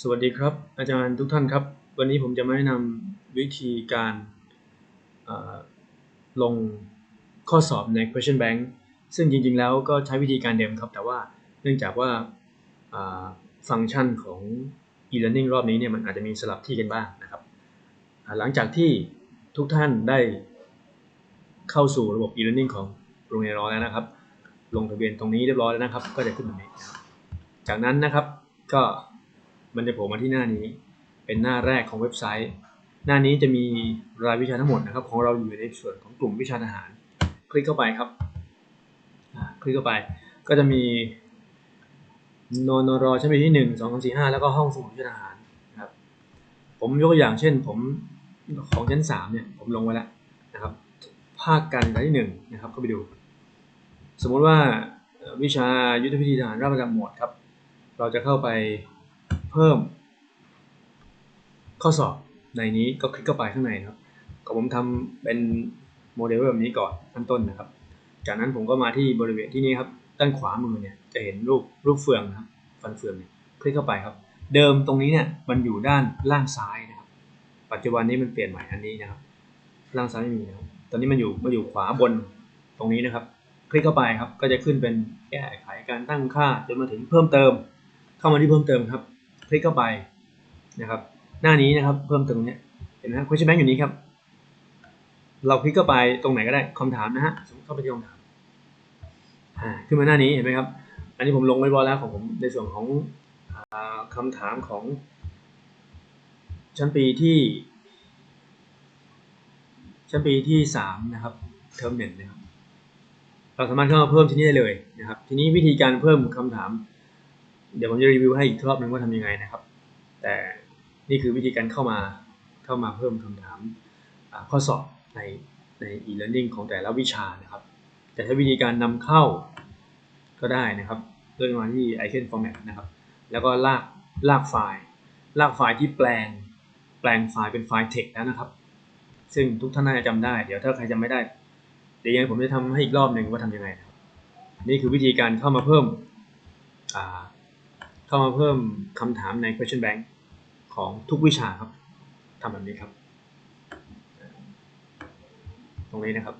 สวัสดีครับ อาจารย์ทุกท่านครับ วันนี้ผมจะมาแนะนำวิธีการลงข้อสอบใน question bank ซึ่งจริงๆแล้วก็ใช้วิธีการเดิมครับ แต่ว่าเนื่องจากว่าฟังก์ชันของ e-learning รอบนี้เนี่ยมันอาจจะมีสลับที่กันบ้างนะครับ หลังจากที่ทุกท่านได้เข้าสู่ระบบ e-learning ของโรงเรียนเราแล้วนะครับ ลงทะเบียนตรงนี้เรียบร้อยแล้วนะครับ ก็จะขึ้นแบบนี้ จากนั้นนะครับก็ มันจะโผล่มาที่หน้านี้ เป็นหน้าแรกของเว็บไซต์ หน้านี้จะมีรายวิชาทั้งหมดนะครับ ของเราอยู่ในส่วนของกลุ่มวิชาทหาร คลิกเข้าไปครับคลิกเข้าไปก็จะมีนนรชั้นปีที่หนึ่งสองสามสี่ห้าแล้วก็ห้องสมุดวิชาทหารนะครับ ผมยกตัวอย่างเช่น ผมของชั้นสามเนี่ยผมลงไว้แล้วนะครับ ภาคการศึกษาที่หนึ่งนะครับก็ไปดู สมมติว่าวิชายุทธวิธีทหารราชประจำหมวดครับ เราจะเข้าไป เพิ่ม ข้อสอบในนี้ก็คลิกเข้าไปข้างในนะครับก็ผมทำเป็นโมเดลแบบนี้ก่อนขั้นต้นนะครับ จากนั้นผมก็มาที่บริเวณที่นี่ครับด้านขวามือเนี่ยจะเห็นรูปรูปเฟืองนะครับฟันเฟืองเนี่ยคลิกเข้าไปครับ เดิมตรงนี้เนี่ยมันอยู่ด้านล่างซ้ายนะครับ ปัจจุบันนี้มันเปลี่ยนใหม่อันนี้นะครับ ล่างซ้ายไม่มีนะครับตอนนี้มันอยู่มาอยู่ขวาบนตรงนี้นะครับ คลิกเข้าไปครับก็จะขึ้นเป็นแก้ไขการตั้งค่าจนมาถึงเพิ่มเติม เข้ามาที่เพิ่มเติมครับ ลิกเข้าไปนะครับ หน้านี้นะครับเพิ่มเติมตรงนี้เห็นไหมครับ question bank อยู่นี้ครับ เราคลิกเข้าไปตรงไหนก็ได้คำถามนะฮะสมมติเข้าไปที่คำถามอ่าขึ้นมาหน้านี้เห็นไหมครับ อันนี้ผมลงไว้บอแล้วของผมในส่วนของอาคำถามของ ชั้นปีที่ ชั้นปีที่สามนะครับเทอมหนึ่งนะครับเราสามารถเข้ามาเพิ่มที่นี่ได้เลยนะครับ ทีนี้วิธีการเพิ่มคำถาม เดี๋ยวผมจะรีวิวให้อีกรอบนึงว่าทำยังไงนะครับ แต่นี่คือวิธีการเข้ามาเข้ามาเพิ่มคำถามข้อสอบในใน e-learning ของแต่ละวิชานะครับจะใช้าวิธีการนำเข้าก็ได้นะครับเลื่อนมาที่ icon format นะครับ แล้วก็ลากลากไฟล์ ลากไฟล์ที่แปลงแปลงไฟล์เป็นไฟล์ text แล้วนะครับ ซึ่งทุกท่านน่าจะจำได้ เดี๋ยวถ้าใครจำไม่ได้ เดี๋ยวยังผมจะทำให้อีกรอบหนึ่งว่าทำยังไงนะครับ นี่คือวิธีการเข้ามาเพิ่มอ่า เข้ามาเพิ่มคำถามใน question bank ของทุกวิชาครับทำแบบนี้ครับ ตรงนี้นะครับ